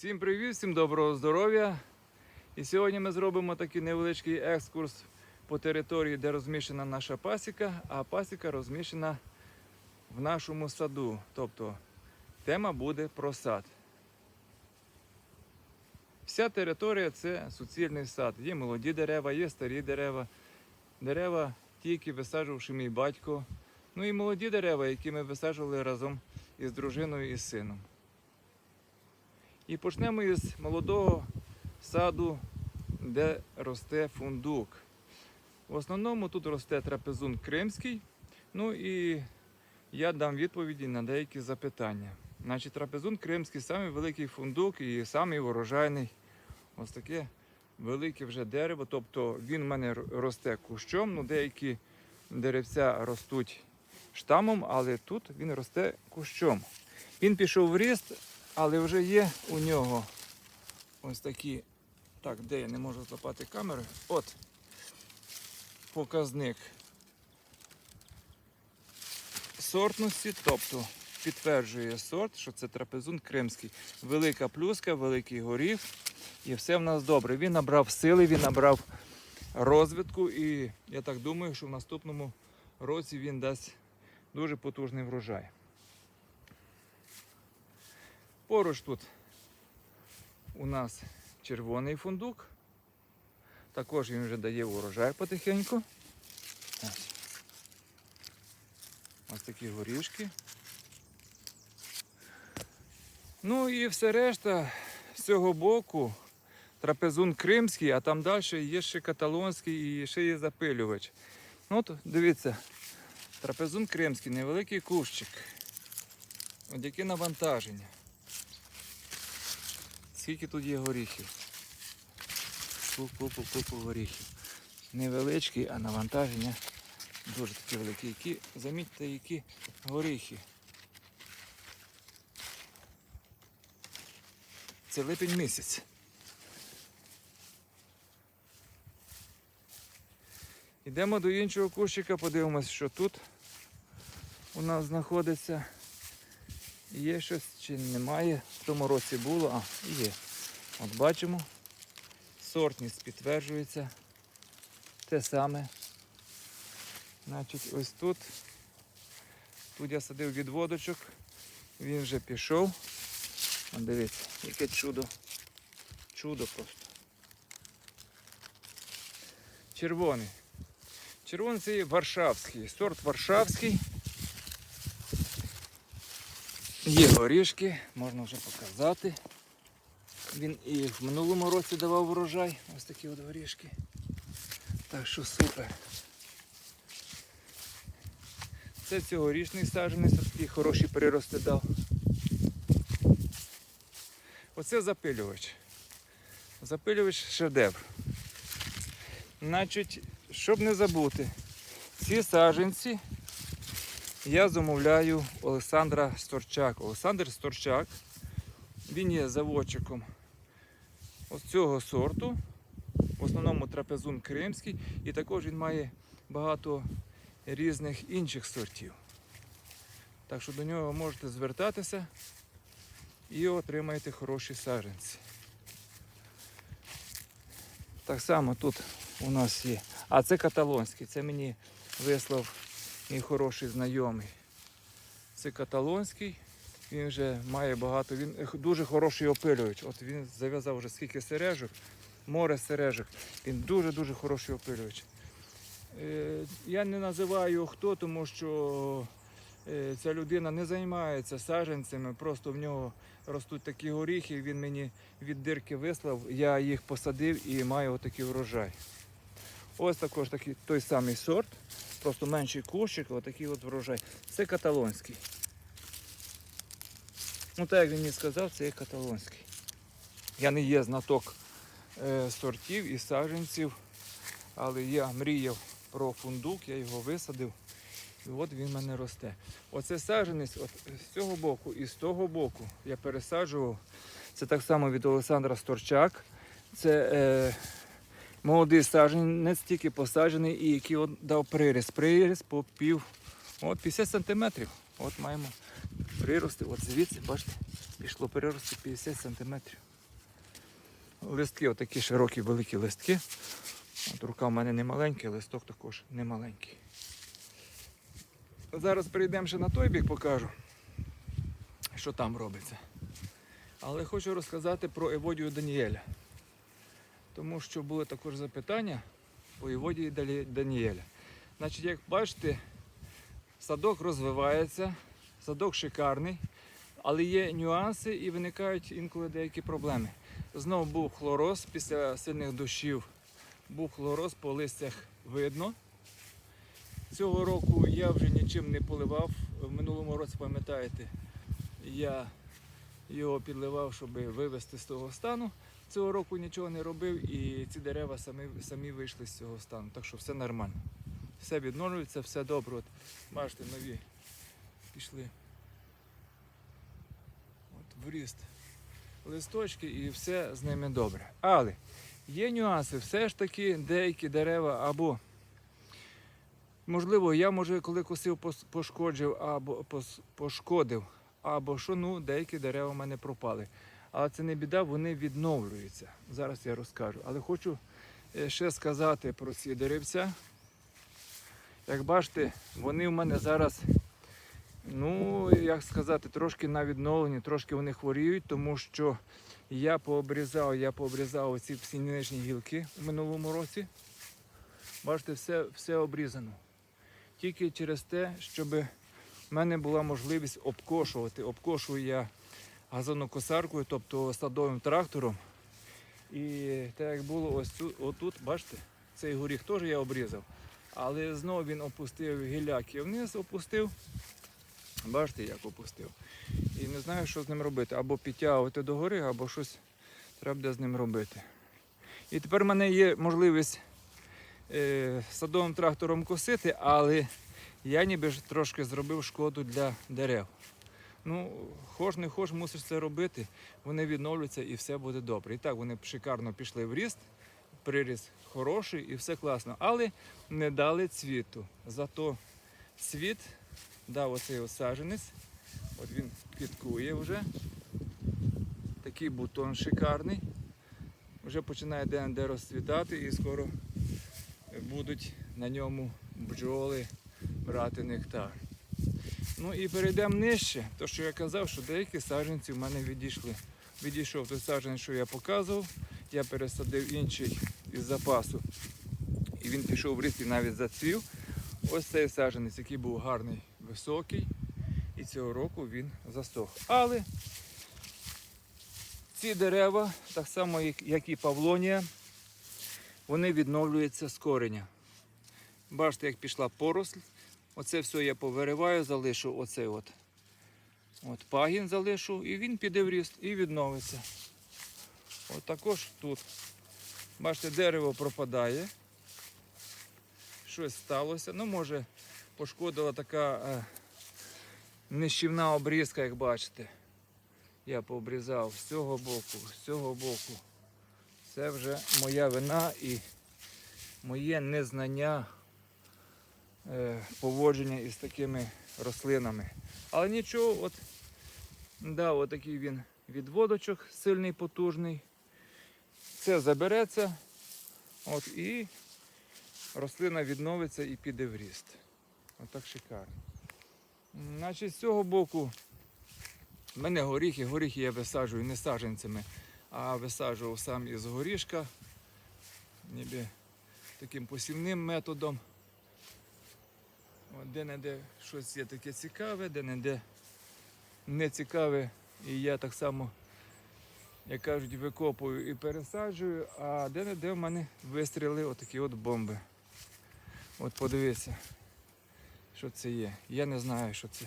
Всім привіт, всім доброго здоров'я. І сьогодні ми зробимо такий невеличкий екскурс по території, де розміщена наша пасіка, а пасіка розміщена в нашому саду. Тобто тема буде про сад. Вся територія це суцільний сад. Є молоді дерева, є старі дерева, дерева, ті, які висаджувавши мій батько. Ну і молоді дерева, які ми висаджували разом із дружиною і сином. І почнемо із молодого саду, де росте фундук. В основному тут росте трапезун кримський. Ну і я дам відповіді на деякі запитання. Значить, трапезун кримський самий великий фундук і самий урожайний. Ось таке велике вже дерево. Тобто він в мене росте кущом. Ну, деякі деревця ростуть штамом, але тут він росте кущом. Він пішов в ріст, але вже є у нього ось такі. Так, де я не можу злопати камери? От показник сортності, тобто підтверджує сорт, що це трапезун кримський. Велика плюска, великий горіх, і все в нас добре. Він набрав сили, він набрав розвитку, і я так думаю, що в наступному році він дасть дуже потужний врожай. Поруч тут у нас червоний фундук. Також він вже дає урожай потихеньку. Ось. Такі горішки. Ну і все решта з цього боку трапезун кримський, а там далі є ще каталонський і ще є запилювач. Ну, от дивіться, трапезун кримський, невеликий кущик. От яке навантаження. Скільки тут є горіхів? Купу, купу горіхів. Невеличкий, а навантаження дуже такі великі. Які, замітьте, які горіхи. Це липень місяць. Йдемо до іншого кущика, подивимось, що тут у нас знаходиться. Є щось чи немає. В тому році було, а є. От бачимо. Сортність підтверджується. Те саме. Значить, ось тут. Тут я садив відводочок. Він вже пішов. Дивіться, яке чудо. Чудо просто. Червоний. Червоний це є варшавський. Сорт варшавський. Є горішки, можна вже показати. Він і в минулому році давав урожай. Ось такі от горішки. Так що супер. Це цьогорічний саджанець, такий хороший прирости дав. Оце запилювач. Запилювач шедевр. Значить, щоб не забути, ці саджанці я замовляю Олександра Сторчак. Олександр Сторчак, він є заводчиком ось цього сорту, в основному трапезун кримський, і також він має багато різних інших сортів. Так що до нього можете звертатися і отримаєте хороші саджанці. Так само тут у нас є. А це каталонський, це мені вислав мій хороший знайомий. Це каталонський. Він вже має багато, він дуже хороший опилювач. От він зав'язав вже скільки сережок, море сережок. Він дуже-дуже хороший опилювач. Е, Я не називаю хто, тому що е, ця людина не займається саджанцями, просто в нього ростуть такі горіхи, він мені від дирки вислав, я їх посадив і маю отакий врожай. Ось також такий той самий сорт, просто менший кущик, отакий от врожай. Це каталонський. Ну, так як він мені сказав, це є каталонський. Я не є знаток е, сортів і саджанців, але я мріяв про фундук, я його висадив. І от він в мене росте. Оце саджанець от з цього боку і з того боку я пересаджував. Це так само від Олександра Сторчак. Це е, молодий саджанець, тільки посаджений і який от дав приріс. Приріс по пів, от 50 сантиметрів. От маємо Прирости, от звідси, бачите, пішло прирости 50 см. Листки, отакі широкі, великі листки. От рука в мене не маленька, листок також не маленький. Зараз перейдемо ще на той бік, покажу, що там робиться. Але хочу розказати про Еводію Даніеля. Тому що були також запитання по Далі- Даніеля. Значить, як бачите, садок розвивається, садок шикарний, але є нюанси і виникають інколи деякі проблеми. Знову був хлороз після сильних дощів, був хлороз по листях видно. Цього року я вже нічим не поливав. В минулому році, пам'ятаєте, я його підливав, щоб вивести з того стану. Цього року нічого не робив і ці дерева самі, самі вийшли з цього стану. Так що все нормально. Все відновлюється, все добре. От, бачите, нові пішли. От, в ріст листочки і все з ними добре. Але є нюанси, все ж таки деякі дерева або Можливо, я може, коли косив, пошкоджив або пошкодив, або що, ну, деякі дерева в мене пропали. Але це не біда, вони відновлюються. Зараз я розкажу. Але хочу е, ще сказати про ці деревця. Як бачите, вони в мене зараз, ну, як сказати, трошки на відновленні, трошки вони хворіють, тому що я пообрізав, я пообрізав оці всі гілки в минулому році. Бачите, все, все обрізано тільки через те, щоб в мене була можливість обкошувати. Обкошую я газонокосаркою, тобто садовим трактором. І так як було ось тут, отут, бачите, цей горіх теж я обрізав. Але знову він опустив гіляки вниз, опустив. Бачите, як опустив. І не знаю, що з ним робити. Або підтягувати догори, або щось треба буде з ним робити. І тепер в мене є можливість е, садовим трактором косити, але я ніби ж трошки зробив шкоду для дерев. Ну, хоч не хоч, мусиш це робити, вони відновляться і все буде добре. І так вони шикарно пішли в ріст, приріст хороший і все класно. Але не дали цвіту. Зато цвіт дав оцей ось саджанець. От він квіткує вже. Такий бутон шикарний. Вже починає де-не-де розцвітати і скоро будуть на ньому бджоли брати нектар. Ну і перейдемо нижче, то що я казав, що деякі саджанці в мене відійшли. Відійшов той саджанець, що я показував, я пересадив інший із запасу. І він пішов в ріст і навіть зацвів. Ось цей саджанець, який був гарний, високий. І цього року він засох. Але ці дерева, так само як- і павлонія, вони відновлюються з кореня. Бачите, як пішла поросль. Оце все я повириваю, залишу оцей от. От пагін залишу, і він піде в ріст і відновиться. От також тут. Бачите, дерево пропадає. Щось сталося. Ну, може, пошкодила така е, нищівна обрізка, як бачите. Я пообрізав з цього боку, з цього боку. Це вже моя вина і моє незнання поводження із такими рослинами. Але нічого, от, да, отакий він відводочок сильний, потужний. Це забереться, от, і рослина відновиться і піде в ріст. Отак шикарно. Значить, з цього боку в мене горіхи, горіхи я висаджую не саджанцями, а висаджував сам із горішка, ніби таким посівним методом. Де-не-де щось є таке цікаве, де-не-де не цікаве. І я так само, як кажуть, викопую і пересаджую, а де-не-де в мене вистріли отакі от бомби. От подивіться, що це є. Я не знаю, що це.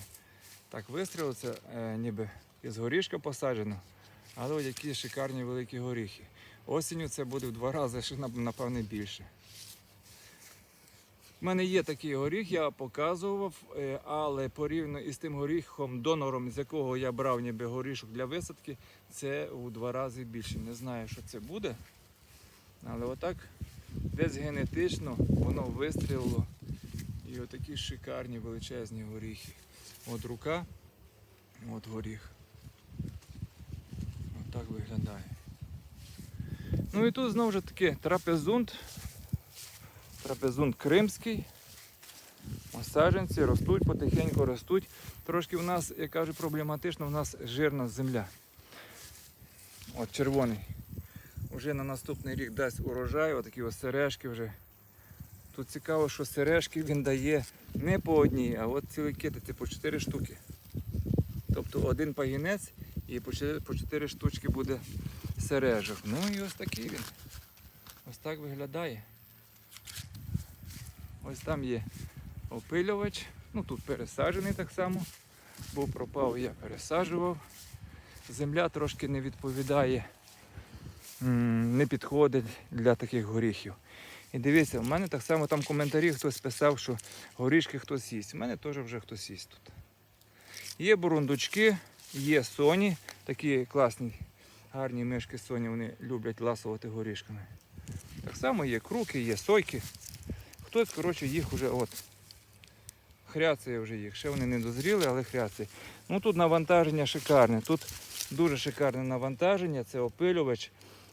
Так, вистріли це е, ніби із горішка посаджено, але от які шикарні великі горіхи. Осінню це буде в два рази, ще напевне більше. У мене є такий горіх, я показував, е, але порівняно із тим горіхом, донором, з якого я брав ніби горішок для висадки, це у два рази більше. Не знаю, що це буде. Але отак десь генетично воно вистрілило. І отакі шикарні величезні горіхи. От рука От горіх. От так виглядає. Ну і тут знову ж таки трапезунт. Трапезунт кримський. Саджанці ростуть, потихеньку ростуть. Трошки в нас, як кажуть, проблематично, у нас жирна земля. От червоний. Уже на наступний рік дасть урожай, отакі ось сережки вже. Тут цікаво, що сережки він дає не по одній, а от цілий китиці по 4 штуки. Тобто один пагінець і по 4 штучки буде сережок. Ну і ось такий він. Ось так виглядає. Ось там є опилювач. Ну тут пересаджений так само. Був пропав, я пересаджував. Земля трошки не відповідає, не підходить для таких горіхів. І дивіться, в мене так само там в коментарі хтось писав, що горішки хтось їсть. У мене теж вже хтось їсть тут. Є бурундучки, є соні, такі класні, гарні мишки соні, вони люблять ласувати горішками. Так само є круки, є сойки. Хтось, коротше, їх вже от. Хряцає вже їх. Ще вони не дозріли, але хряцає. Ну тут навантаження шикарне. Тут дуже шикарне навантаження, це опилювач,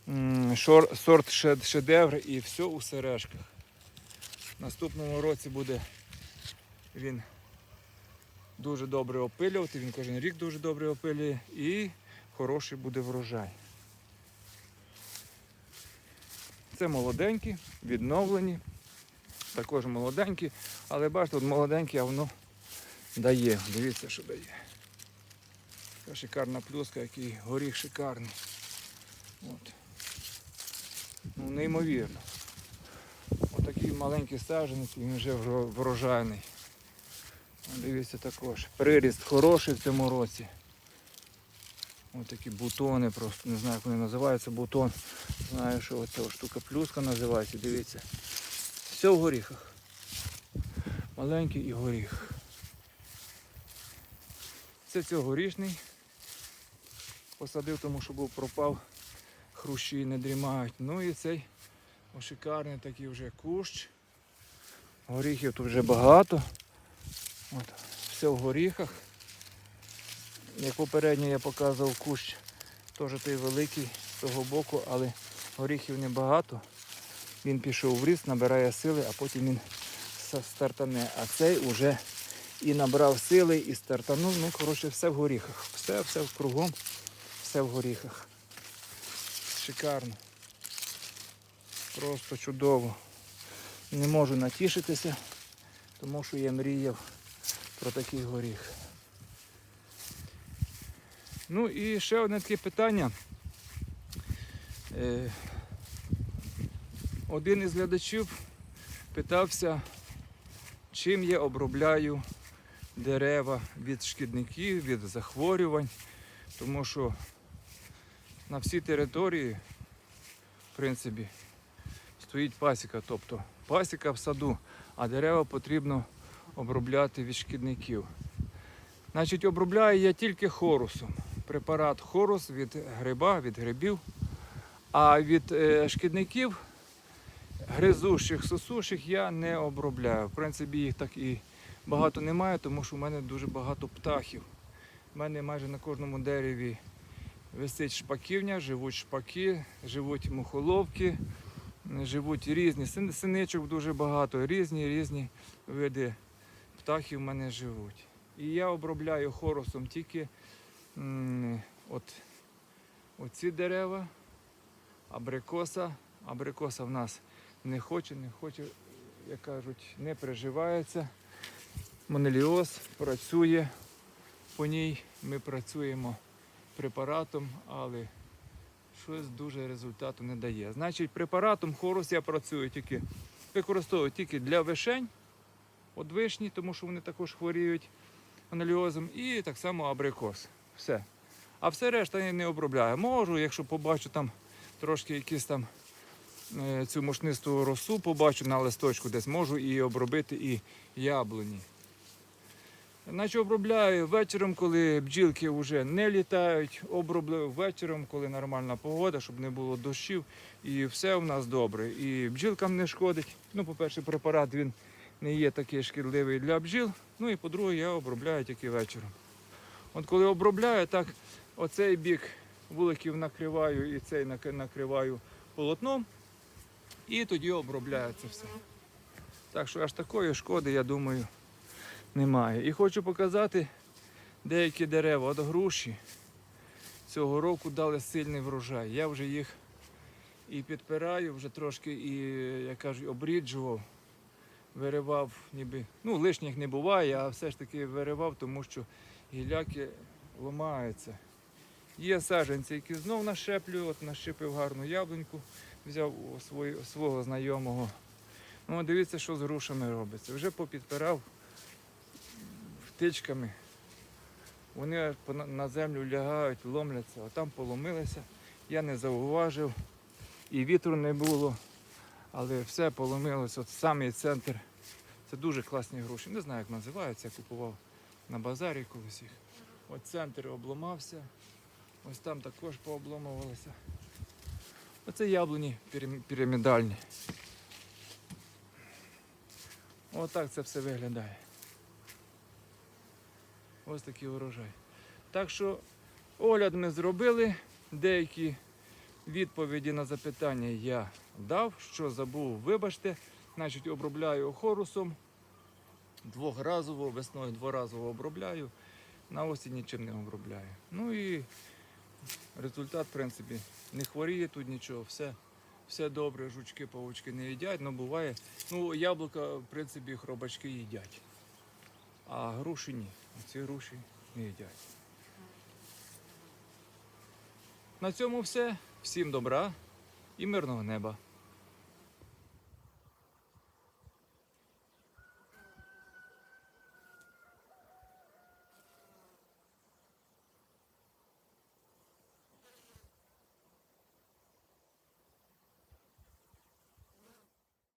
шор- сорт шедевр і все у сережках. Наступному році буде він дуже добре опилювати, він кожен рік дуже добре опилює і хороший буде врожай. Це молоденькі, відновлені, також молоденькі, але бачите, от молоденькі, а воно дає. Дивіться, що дає. Така шикарна плюска, який горіх шикарний. От. Ну, неймовірно. Отакий маленький саджанець, він вже врожайний. Дивіться також. Приріст хороший в цьому році. Ось такі бутони просто, не знаю, як вони називаються, бутон. Знаю, що оця штука плюска називається, дивіться. Все в горіхах. Маленький і горіх. Це цьогорічний. Посадив, тому що був пропав, хрущі не дрімають. Ну і цей шикарний такий вже кущ. Горіхів тут вже багато. От, все в горіхах. Як попередньо я показував кущ, теж той великий з того боку, але горіхів небагато. Він пішов в ріст, набирає сили, а потім він стартане. А цей уже і набрав сили, і стартанув. Ну, коротше, все в горіхах. Все, все кругом, все в горіхах. Шикарно. Просто чудово. Не можу натішитися, тому що я мріяв про такий горіх. Ну і ще одне таке питання. Один із глядачів питався, чим я обробляю дерева від шкідників, від захворювань, тому що на всій території, в принципі, стоїть пасіка, тобто пасіка в саду, а дерева потрібно обробляти від шкідників. Значить, обробляю я тільки хорусом. Препарат хорус від гриба, від грибів. А від е, шкідників, гризущих, сосущих, я не обробляю. В принципі, їх так і багато немає, тому що в мене дуже багато птахів. У мене майже на кожному дереві висить шпаківня, живуть шпаки, живуть мухоловки, живуть різні. Синичок дуже багато, різні різні види птахів в мене живуть. І я обробляю хорусом тільки от, оці дерева, абрикоса. Абрикоса в нас не хоче, не хоче, як кажуть, не приживається. Монеліоз працює по ній. Ми працюємо препаратом, але щось дуже результату не дає. Значить, препаратом хорус я працюю тільки, використовую тільки для вишень, от вишні, тому що вони також хворіють анальозом, і так само абрикос. Все. А все решта я не обробляю. Можу, якщо побачу там трошки якісь там цю мошнисту росу, побачу на листочку десь, можу і обробити і яблуні. Наче обробляю вечором, коли бджілки вже не літають, оброблю вечором, коли нормальна погода, щоб не було дощів. І все у нас добре. І бджілкам не шкодить. Ну, по-перше, препарат він не є такий шкідливий для бджіл. Ну і по-друге, я обробляю тільки вечором. От коли обробляю, так оцей бік вуликів накриваю і цей накриваю полотном, і тоді обробляю це все. Так що аж такої шкоди, я думаю, немає. І хочу показати деякі дерева. От груші цього року дали сильний врожай. Я вже їх і підпираю, вже трошки і, як кажуть, обріджував, виривав, ніби. Ну, лишніх не буває, а все ж таки виривав, тому що гіляки ламаються. Є саджанці, які знов нашеплю, от нащепив гарну яблуньку, взяв у свої- свого знайомого. Ну, дивіться, що з грушами робиться. Вже попідпирав втичками. Вони на- землю лягають, ломляться, а там поломилися. Я не зауважив. І вітру не було, але все поломилося. От самий центр. Це дуже класні груші. Не знаю, як називаються, я купував на базарі колись їх. От центр обламався. Ось там також пообломувалися. Оце яблуні пірам- пірамідальні. Отак це все виглядає. Ось такий урожай. Так що огляд ми зробили, деякі відповіді на запитання я дав. Що забув, вибачте. Значить, обробляю хорусом. Двохразово, весною дворазово обробляю. На осінь нічим не обробляю. Ну і результат, в принципі, не хворіє тут нічого, все, все добре, жучки, павучки не їдять, але буває. Ну, яблука, в принципі, хробачки їдять. А груші ні. Ці груші не їдять. На цьому все. Всім добра і мирного неба.